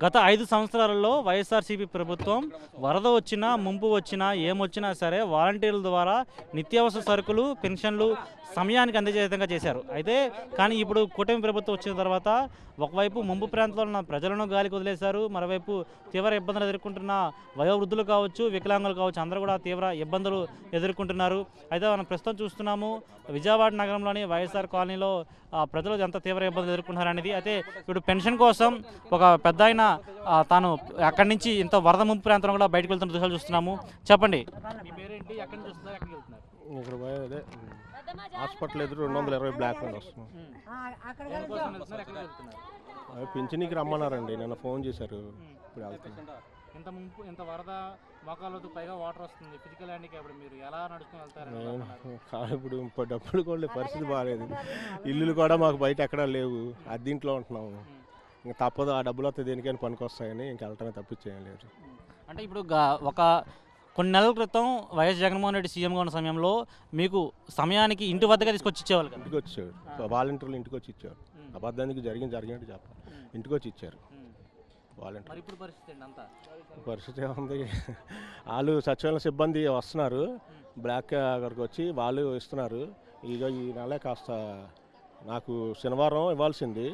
గత ఐదు సంవత్సరాలలో వైఎస్ఆర్సీపీ ప్రభుత్వం వరద వచ్చినా ముంపు వచ్చినా ఏమొచ్చినా సరే వాలంటీర్ల ద్వారా నిత్యావసర సరుకులు పెన్షన్లు సమయానికి అందజే విధంగా చేశారు. అయితే కానీ ఇప్పుడు కూటమి ప్రభుత్వం వచ్చిన తర్వాత ఒకవైపు ముంపు ప్రాంతంలో ఉన్న ప్రజలను గాలికి వదిలేశారు మరోవైపు తీవ్ర ఇబ్బందులు ఎదుర్కొంటున్న వయోవృద్ధులు కావచ్చు వికలాంగులు కావచ్చు అందరూ కూడా తీవ్ర ఇబ్బందులు ఎదుర్కొంటున్నారు. అయితే మనం ప్రస్తుతం చూస్తున్నాము విజయవాడ నగరంలోని వైఎస్ఆర్ కాలనీలో ఆ, ప్రజలు ఎంత తీవ్ర ఇబ్బందులు ఎదుర్కొంటున్నారనేది అయితే ఇప్పుడు పెన్షన్ కోసం ఒక పెద్ద ఆయన తాను అక్కడి నుంచి ఇంత వరద ముంపు ప్రాంతంలో కూడా బయటకు వెళ్తున్న దృశ్యాలు చూస్తున్నాము. చెప్పండి. ఇక్కడ అదే. హాస్పిటల్ ఎదురు రెండు వందల ఇరవై బ్లాక్ అని వస్తున్నాం పింఛనీకి రమ్మన్నారండి. నిన్న ఫోన్ చేశారు. ఇప్పుడు ఇంత ముంపు ఇంత వరద మోకాళ్ళతో పైగా వాటర్ వస్తుంది. ఫిజికల్ హ్యాండిక్యాప్ మీరు ఎలా నడుచుకుని వెళ్తారు ఇప్పుడు డబ్బులు కూడా పరిస్థితి బాగాలేదు. ఇల్లులు కూడా మాకు బయట ఎక్కడా లేవు. అద్దీంట్లో ఉంటున్నాము. ఇంకా తప్పదు ఆ డబ్బులు వస్తే దేనికైనా పనికొస్తాయని ఇంక వెళ్ళటమే తప్పించేయం లేదు. అంటే ఇప్పుడు ఒక కొన్ని నెలల క్రితం వైఎస్ జగన్మోహన్ రెడ్డి సీఎంగా ఉన్న సమయంలో మీకు సమయానికి ఇంటి వద్దగా తీసుకొచ్చి ఇచ్చేవాళ్ళు ఇంటికి వచ్చాడు వాలంటీర్లు ఇంటికి వచ్చి ఇచ్చారు అబద్ధానికి జరిగింది జరిగినట్టు చెప్పాలి. ఇంటికి వచ్చి ఇచ్చారు. వాలంటీర్ ఇప్పుడు పరిస్థితి అంతా? పరిస్థితి ఏముంది? వాళ్ళు సచివాలయ సిబ్బంది వస్తున్నారు. బ్లాక్ అక్కడికి వచ్చి వాళ్ళు ఇస్తున్నారు. ఇక ఈ నెల కాస్త నాకు శనివారం ఇవ్వాల్సింది.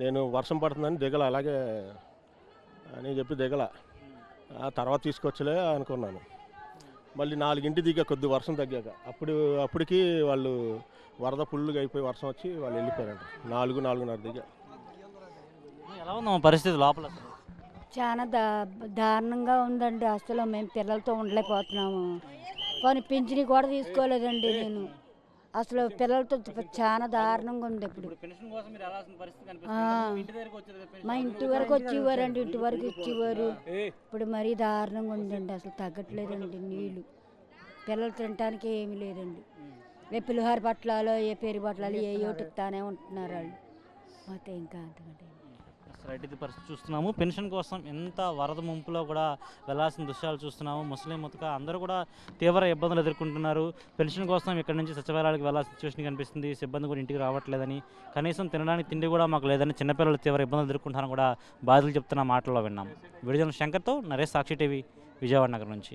నేను వర్షం పడుతుందని దిగల అలాగే అని చెప్పి దిగల. ఆ తర్వాత తీసుకొచ్చలే అనుకున్నాను. మళ్ళీ నాలుగింటి దిగా కొద్ది వర్షం తగ్గాక. అప్పుడు అప్పటికి వాళ్ళు వరద పుల్లుగా అయిపోయి వర్షం వచ్చి వాళ్ళు వెళ్ళిపోయారంట. నాలుగు నాలుగున్నర దిగా. ఎలా ఉందమ్మా పరిస్థితి లోపల? చాలా దా దారుణంగా ఉందండి అసలు. మేము పిల్లలతో ఉండలేకపోతున్నాము. కొన్ని పింఛని కూడా తీసుకోలేదండి నేను. అసలు పిల్లలతో చాలా దారుణంగా ఉంది ఇప్పుడు. మీ ఇంటి వరకు వచ్చేవారండి ఇంటి వరకు ఇచ్చేవారు. ఇప్పుడు మరీ దారుణంగా ఉందండి అసలు తగ్గట్లేదండి నీళ్ళు పిల్లలు తినడానికి ఏమీ లేదండి. ఏ పులిహోర పట్లాలో ఏ పెరుగు పట్లాలు ఏ ఒకటి ఇస్తానే ఉంటున్నారు వాళ్ళు. మొత్తం ఇంకా అంతకంటే. రైట్ ఇది పరిస్థితి చూస్తున్నాము. పెన్షన్ కోసం ఎంత వరద ముంపులో కూడా వెళ్ళాల్సిన దృశ్యాలు చూస్తున్నాము. ముస్లిం ముతక అందరూ కూడా తీవ్ర ఇబ్బందులు ఎదుర్కొంటున్నారు. పెన్షన్ కోసం ఇక్కడ నుంచి సచివాలయాలకు వెళ్ళాల్సిన సిచ్యువేషన్ కనిపిస్తుంది. సిబ్బంది కూడా ఇంటికి రావట్లేదని. కనీసం తినడానికి తిండి కూడా మాకు లేదని చిన్నపిల్లలు తీవ్ర ఇబ్బందులు ఎదుర్కొంటారని కూడా బాధలు చెప్తున్న మాటల్లో విన్నాము విడుదల శంకర్తో నరేష్ సాక్షి టీవీ విజయవాడ నగరం నుంచి.